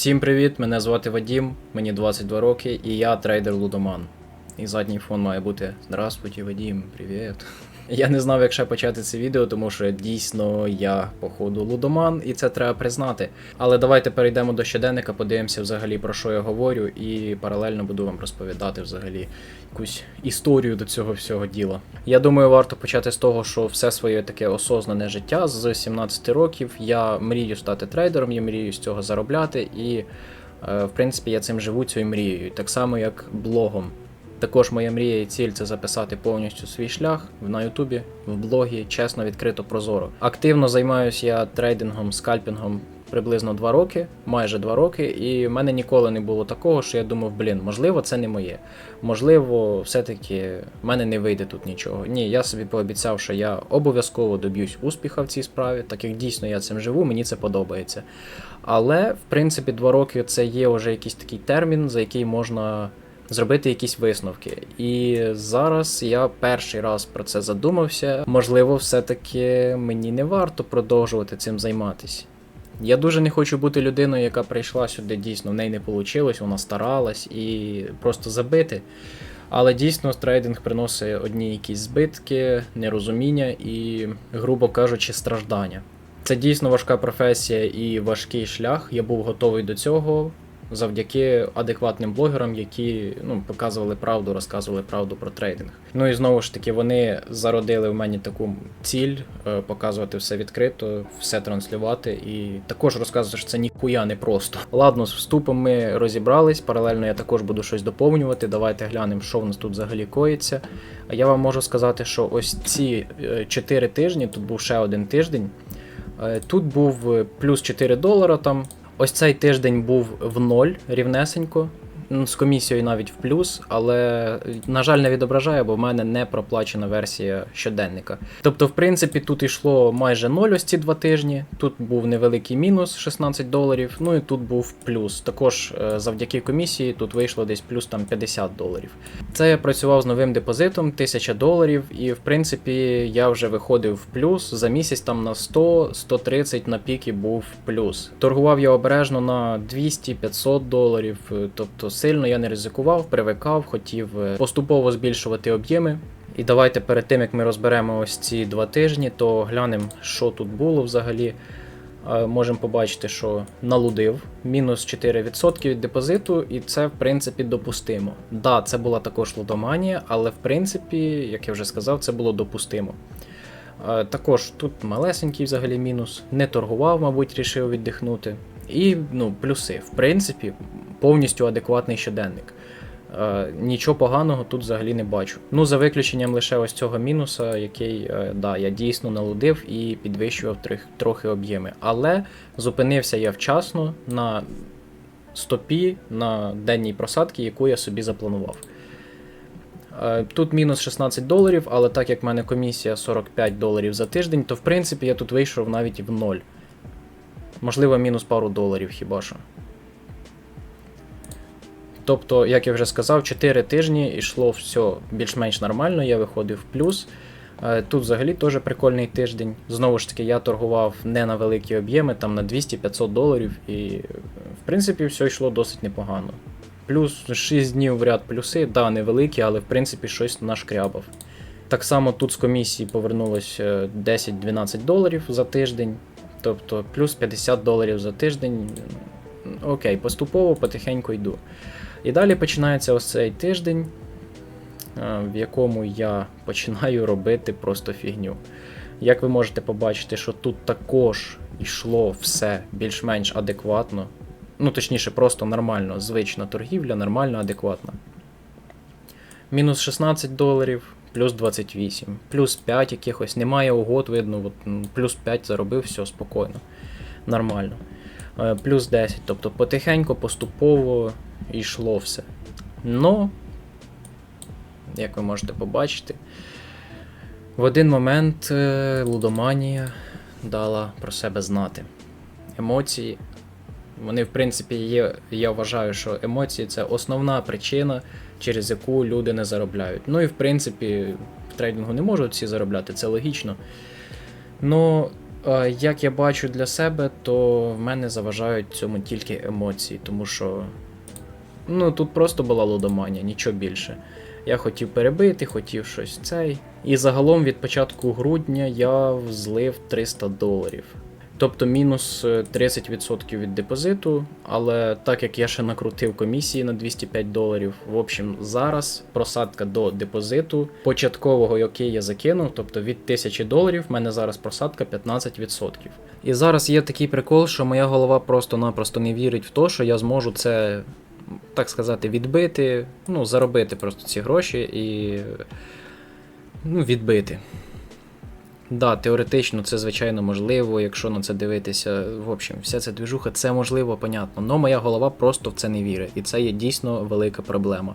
Всім привіт! Мене звати Вадім, мені 22 роки, і я трейдер Лудоман. І задній фон має бути Здравствуйте, Вадім, привіт. Я не знав, як ще почати це відео, тому що дійсно я, походу, лудоман, і це треба признати. Але давайте перейдемо до щоденника, подивимося взагалі про що я говорю, і паралельно буду вам розповідати взагалі якусь історію до цього всього діла. Я думаю, варто почати з того, що все своє таке осознане життя з 17 років я мрію стати трейдером, я мрію з цього заробляти, і е, в принципі я цим живу цією мрією, так само як блогом. Також моя мрія і ціль це записати повністю свій шлях на Ютубі, в блогі, чесно, відкрито, прозоро. Активно займаюся я трейдингом, скальпінгом приблизно 2 роки, майже 2 роки, і в мене ніколи не було такого, що я думав, блін, можливо, це не моє. Можливо, все-таки в мене не вийде тут нічого. Ні, я собі пообіцяв, що я обов'язково доб'юсь успіха в цій справі, так як дійсно я цим живу, мені це подобається. Але, в принципі, 2 роки це є вже якийсь такий термін, за який можна зробити якісь висновки. І зараз я перший раз про це задумався. Можливо, все-таки мені не варто продовжувати цим займатися. Я дуже не хочу бути людиною, яка прийшла сюди, дійсно, в неї не вийшло, вона старалась і просто забити. Але дійсно трейдинг приносить одні якісь збитки, нерозуміння і, грубо кажучи, страждання. Це дійсно важка професія і важкий шлях. Я був готовий до цього завдяки адекватним блогерам, які ну, показували правду, розказували правду про трейдинг. Ну і знову ж таки, вони зародили в мені таку ціль е, показувати все відкрито, все транслювати і також розказувати, що це ніхуя не просто. Ладно, з вступом ми розібрались. Паралельно я також буду щось доповнювати. Давайте глянемо, що в нас тут взагалі коїться. А я вам можу сказати, що ось ці 4 тижні, тут був ще один тиждень. е, Тут був е, плюс 4 долара там. Ось цей тиждень був в ноль рівнесенько. Ну, З комісією навіть в плюс, але, на жаль, не відображає, бо в мене не проплачена версія щоденника. Тобто, в принципі, тут йшло майже ноль ось ці два тижні. Тут був невеликий мінус 16 доларів, ну і тут був плюс. Також е, завдяки комісії тут вийшло десь плюс там 50 доларів. Це я працював з новим депозитом 1000 доларів, і в принципі я вже виходив в плюс за місяць там на 100-130 на піки був плюс. Торгував я обережно на 200-500 доларів, е, тобто сильно я не ризикував, привикав, хотів е, поступово збільшувати об'єми. І давайте перед тим як ми розберемо ось ці два тижні, то глянемо, що тут було взагалі. Е, Можемо побачити, що налудив мінус 4% від депозиту, і це в принципі допустимо. Да, це була також лудоманія, але в принципі, як я вже сказав, це було допустимо. Е, Також тут малесенький взагалі мінус, не торгував, мабуть, рішив віддихнути. І ну, плюси. В принципі, повністю адекватний щоденник. Е, Нічого поганого тут взагалі не бачу. Ну, за виключенням лише ось цього мінуса, який е, да, я дійсно налудив і підвищував трих- трохи об'єми. Але зупинився я вчасно на стопі на денній просадці, яку я собі запланував. Е, Тут мінус 16 доларів, але так як в мене комісія 45 доларів за тиждень, то в принципі я тут вийшов навіть в ноль. Можливо, мінус пару доларів хіба що. Тобто, як я вже сказав, 4 тижні йшло все більш-менш нормально, я виходив в плюс. Е, Тут взагалі теж прикольний тиждень. Знову ж таки, я торгував не на великі об'єми, там на 200-500 доларів, і е, в принципі все йшло досить непогано. Плюс 6 днів в ряд плюси, да, невеликі, але в принципі щось нашкрябав. Так само тут з комісії повернулось е, 10-12 доларів за тиждень, тобто плюс 50 доларів за тиждень. Окей, поступово потихеньку йду. І далі починається ось цей тиждень, е, в якому я починаю робити просто фігню. Як ви можете побачити, що тут також йшло все більш-менш адекватно. Ну, точніше, просто нормально, звична торгівля, нормально, адекватна. Мінус 16 доларів, плюс 28, плюс 5 якихось, немає угод, видно, от, плюс 5 заробив, все спокійно. Нормально. Е, Плюс 10, тобто потихеньку, поступово йшло все. Но, як ви можете побачити, в один момент е, лудоманія дала про себе знати. Емоції. Вони, в принципі, є. Я вважаю, що емоції це основна причина, через яку люди не заробляють. Ну і в принципі, в трейдингу не можуть всі заробляти, це логічно. Но Е, Як я бачу для себе, то в мене заважають цьому тільки емоції, тому що ну тут просто була лудоманія, нічого більше. Я хотів перебити, хотів щось цей. І загалом від початку грудня я злив 300 доларів. Тобто мінус е, 30% від депозиту, але так як я ще накрутив комісії на 205 доларів, в общем, зараз просадка до депозиту початкового, який я закинув, тобто від 1000 доларів, в мене зараз просадка 15%. І зараз є такий прикол, що моя голова просто-напросто не вірить в те, що я зможу це, так сказати, відбити, ну, заробити просто ці гроші і ну, відбити. Да, теоретично це звичайно можливо, якщо на це дивитися. В общем, вся ця двіжуха, це можливо, понятно. Но моя голова просто в це не вірить. І це є дійсно велика проблема.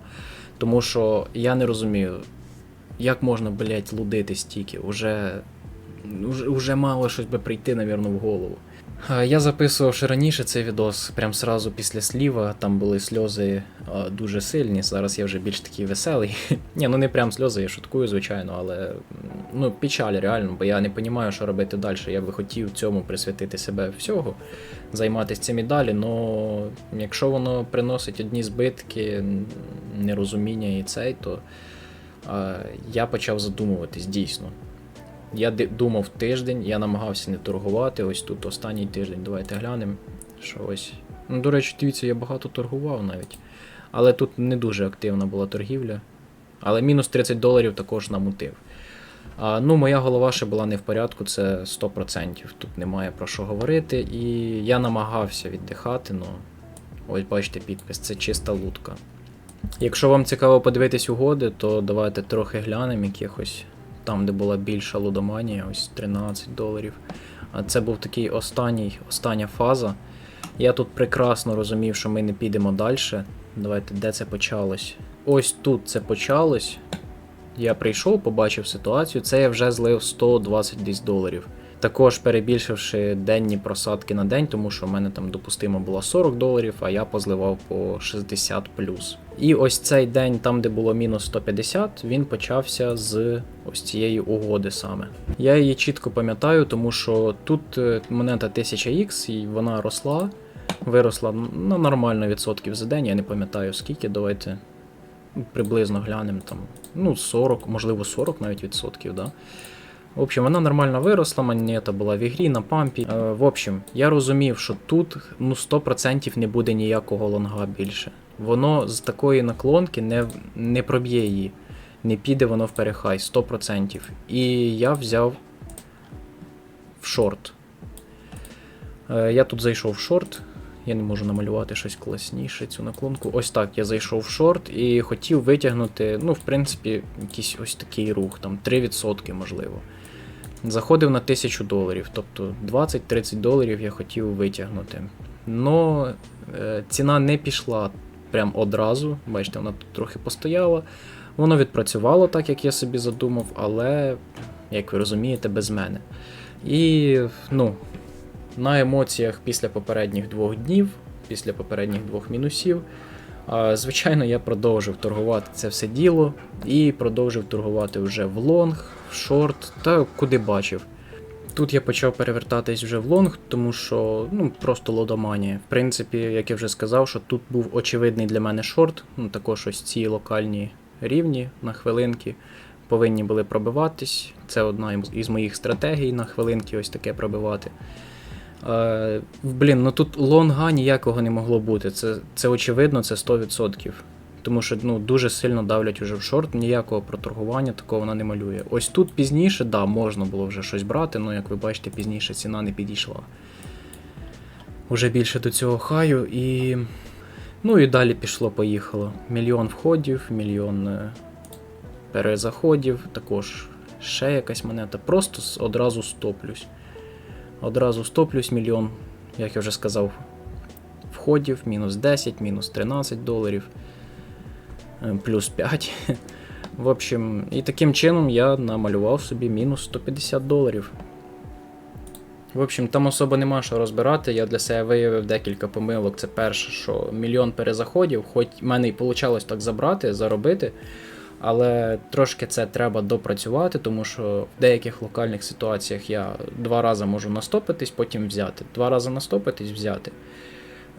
Тому що я не розумію, як можна, блять, лудити стільки. Уже, уже, уже мало щось би прийти, навірно, в голову. Я записував ще раніше цей відос, прям сразу після сліва. Там були сльози дуже сильні. Зараз я вже більш такий веселий. Ні, ну не прям сльози, я шуткую, звичайно, але ну, печаль реально, бо я не розумію, що робити далі. Я би хотів цьому присвятити себе всього, займатися цим і далі. але якщо воно приносить одні збитки, нерозуміння і цей, то я почав задумуватись дійсно. Я думав тиждень, я намагався не торгувати. Ось тут останній тиждень. Давайте глянемо. Що ось. Ну, до речі, дивіться, я багато торгував навіть. Але тут не дуже активна була торгівля. Але мінус 30 доларів також намутив. А, ну, моя голова ще була не в порядку, це 100%. Тут немає про що говорити. І я намагався віддихати, ну. Ось бачите підпис, це чиста лутка. Якщо вам цікаво подивитись угоди, то давайте трохи глянемо якихось там, де була більша лудоманія, ось 13 доларів. Це був такий останній, остання фаза. Я тут прекрасно розумів, що ми не підемо далі. Давайте, де це почалось? Ось тут це почалось. Я прийшов, побачив ситуацію. Це я вже злив 120 десь доларів. Також перебільшивши денні просадки на день, тому що в мене там допустимо було 40 доларів, а я позливав по 60 І ось цей день, там де було мінус 150, він почався з ось цієї угоди саме. Я її чітко пам'ятаю, тому що тут е, монета 1000X, і вона росла, виросла на нормально відсотків за день. Я не пам'ятаю скільки, давайте приблизно глянемо там. Ну, 40, можливо, 40 навіть відсотків, да. В общем, вона нормально виросла, монета була в ігрі на пампі. Е, в общем, я розумів, що тут ну 100% не буде ніякого лонга більше. Воно з такої наклонки не, не проб'є її. Не піде воно в перехай 100%. І я взяв в шорт. Е, я тут зайшов в шорт. Я не можу намалювати щось класніше цю наклонку. Ось так, я зайшов в шорт і хотів витягнути, ну, в принципі, якийсь ось такий рух, там 3% можливо. Заходив на 1000 доларів, тобто 20-30 доларів я хотів витягнути. Но е, ціна не пішла прям одразу. Бачите, вона тут трохи постояла. Воно відпрацювало так, як я собі задумав, але, як ви розумієте, без мене. І, ну, на емоціях після попередніх двох днів, після попередніх двох мінусів. Звичайно, я продовжив торгувати це все діло і продовжив торгувати вже в лонг, шорт та куди бачив. Тут я почав перевертатись вже в лонг, тому що ну просто лодоманія. В принципі, як я вже сказав, що тут був очевидний для мене шорт, ну також ось ці локальні рівні на хвилинки повинні були пробиватись. Це одна із- моїх стратегій на хвилинки ось таке пробивати. Е, блін, ну тут лонга ніякого не могло бути. Це, це очевидно, це 100%. Тому що ну, дуже сильно давлять уже в шорт, ніякого проторгування такого вона не малює. Ось тут пізніше, да, можна було вже щось брати, але як ви бачите, пізніше ціна не підійшла. Уже більше до цього хаю і. Ну і далі пішло-поїхало. Мільйон входів, мільйон е, перезаходів, також ще якась монета. Просто одразу стоплюсь. Одразу стоплюсь мільйон, як я вже сказав, входів, мінус 10, мінус 13 доларів, плюс 5. В общем, і таким чином я намалював собі мінус 150 доларів. В общем, там особо нема що розбирати. Я для себе виявив декілька помилок. Це перше, що мільйон перезаходів, хоч в мене і вийшло так забрати, заробити. Але трошки це треба допрацювати, тому що в деяких локальних ситуаціях я два рази можу настопитись, потім взяти. Два рази настопитись, взяти.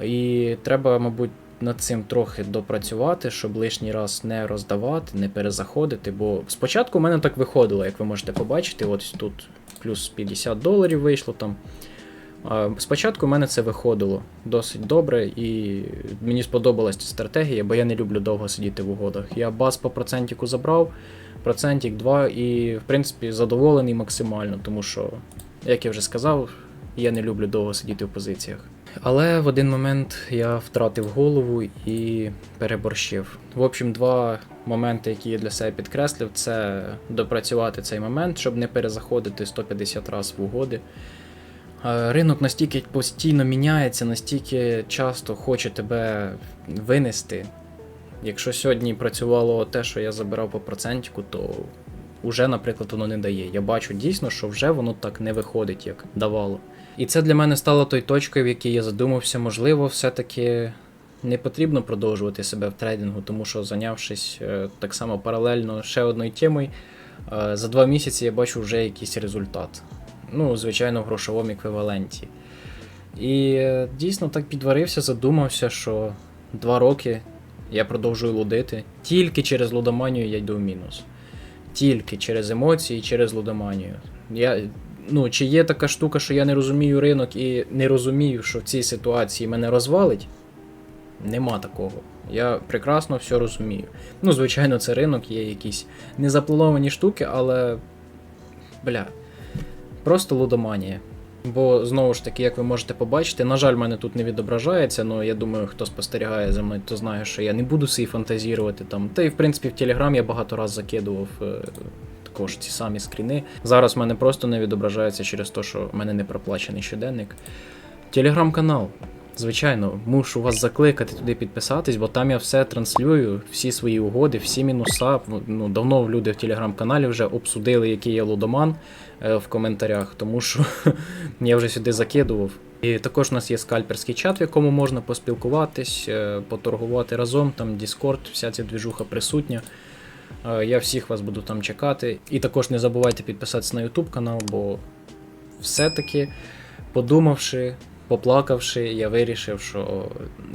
І треба, мабуть, над цим трохи допрацювати, щоб лишній раз не роздавати, не перезаходити. Бо спочатку в мене так виходило, як ви можете побачити, ось тут плюс 50 доларів вийшло там. Спочатку в мене це виходило досить добре, і мені сподобалась ця стратегія, бо я не люблю довго сидіти в угодах. Я баз по процентіку забрав, процентик 2, і в принципі задоволений максимально, тому що, як я вже сказав, я не люблю довго сидіти в позиціях. Але в один момент я втратив голову і переборщив. В общем, два моменти, які я для себе підкреслив, це допрацювати цей момент, щоб не перезаходити 150 разів в угоди. Е, Ринок настільки постійно міняється, настільки часто хоче тебе винести. Якщо сьогодні працювало те, що я забирав по процентику, то вже, наприклад, воно не дає. Я бачу дійсно, що вже воно так не виходить, як давало. І це для мене стало той точкою, в якій я задумався, можливо, все-таки не потрібно продовжувати себе в трейдингу, тому що зайнявшись е, так само паралельно ще одною темою, е, за два місяці я бачу вже якийсь результат. Ну, звичайно, в грошовому еквіваленті. І е, дійсно так підварився, задумався, що два роки я продовжую лудити. Тільки через лудоманію я йду в мінус. Тільки через емоції, через лудоманію. Я, ну, чи є така штука, що я не розумію ринок і не розумію, що в цій ситуації мене розвалить? Нема такого. Я прекрасно все розумію. Ну, звичайно, це ринок, є якісь незаплановані штуки, але. Бля. Просто лудоманія. Бо знову ж таки, як ви можете побачити, на жаль, мене тут не відображається, але я думаю, хто спостерігає за мною, то знає, що я не буду собі фантазірувати там. Та й в принципі в Телеграм я багато раз закидував е, також ці самі скріни. Зараз в мене просто не відображається через те, що в мене не проплачений щоденник. Телеграм-канал. Звичайно, мушу вас закликати туди підписатись, бо там я все транслюю, всі свої угоди, всі мінуса. Ну, давно люди в телеграм-каналі вже обсудили, який я лудоман в коментарях, тому що я вже сюди закидував. І також у нас є скальперський чат, в якому можна поспілкуватись, е, поторгувати разом, там Discord, вся ця двіжуха присутня. Е, Я всіх вас буду там чекати. І також не забувайте підписатися на YouTube канал, бо все-таки, подумавши, поплакавши, я вирішив, що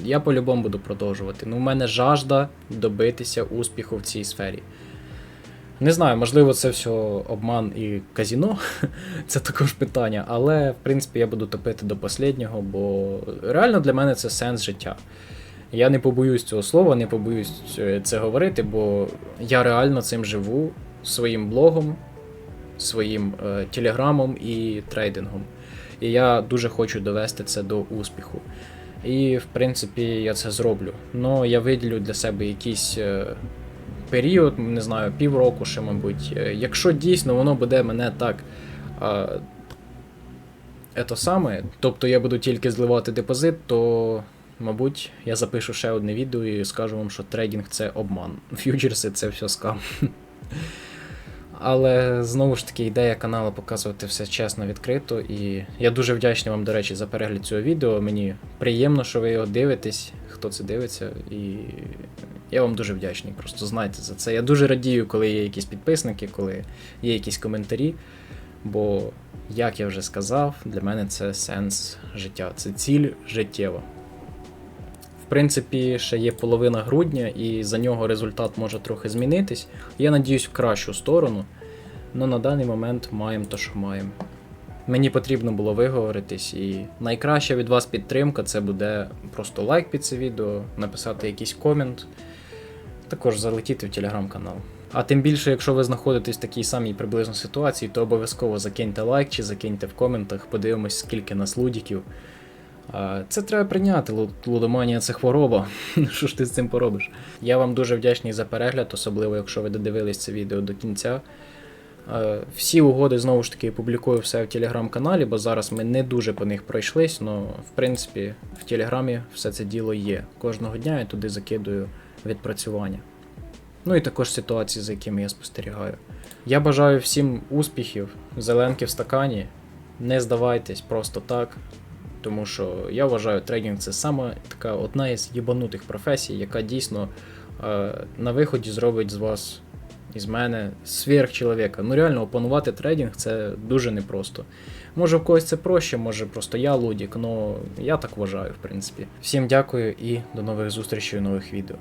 я по-любому буду продовжувати. Ну, у мене жажда добитися успіху в цій сфері. Не знаю, можливо, це все обман і казіно, це також питання, але в принципі я буду топити до останнього, бо реально для мене це сенс життя. Я не побоюсь цього слова, не побоюсь е, це говорити, бо я реально цим живу своїм блогом, своїм е, телеграмом і трейдингом. І я дуже хочу довести це до успіху. І, в принципі, я це зроблю. Ну, я виділю для себе якийсь е, період, не знаю, півроку ще, мабуть. Е, Якщо дійсно воно буде мене так. Е, Ето саме, тобто я буду тільки зливати депозит, то, мабуть, я запишу ще одне відео і скажу вам, що трейдинг це обман. Ф'ючерси це все скам. Але знову ж таки ідея каналу показувати все чесно, відкрито. І я дуже вдячний вам, до речі, за перегляд цього відео. Мені приємно, що ви його дивитесь, хто це дивиться, і я вам дуже вдячний. Просто знайте за це. Я дуже радію, коли є якісь підписники, коли є якісь коментарі. Бо, як я вже сказав, для мене це сенс життя, це ціль життєва. В принципі, ще є половина грудня, і за нього результат може трохи змінитись. Я надіюсь в кращу сторону. але на даний момент маємо то, що маємо. Мені потрібно було виговоритись, і найкраща від вас підтримка це буде просто лайк під це відео, написати якийсь комент, також залетіти в телеграм-канал. А тим більше, якщо ви знаходитесь в такій самій приблизно ситуації, то обов'язково закиньте лайк чи закиньте в коментах, подивимось, скільки нас лудіків. Це треба прийняти. лу- Лудоманія це хвороба. Що ж ти з цим поробиш? Я вам дуже вдячний за перегляд, особливо якщо ви додивились це відео до кінця. Всі угоди знову ж таки публікую все в телеграм-каналі, бо зараз ми не дуже по них пройшлись, але в принципі в телеграмі все це діло є. Кожного дня я туди закидую відпрацювання. Ну і також ситуації, за якими я спостерігаю. Я бажаю всім успіхів, зеленки в стакані. Не здавайтесь просто так. Тому що я вважаю, трейдинг це саме така одна із єбанутих професій, яка дійсно е, на виході зробить з вас із мене сверхчоловіка. Ну реально опанувати трейдинг це дуже непросто. Може в когось це проще, може просто я лудік, але я так вважаю, в принципі. Всім дякую і до нових зустрічей у нових відео.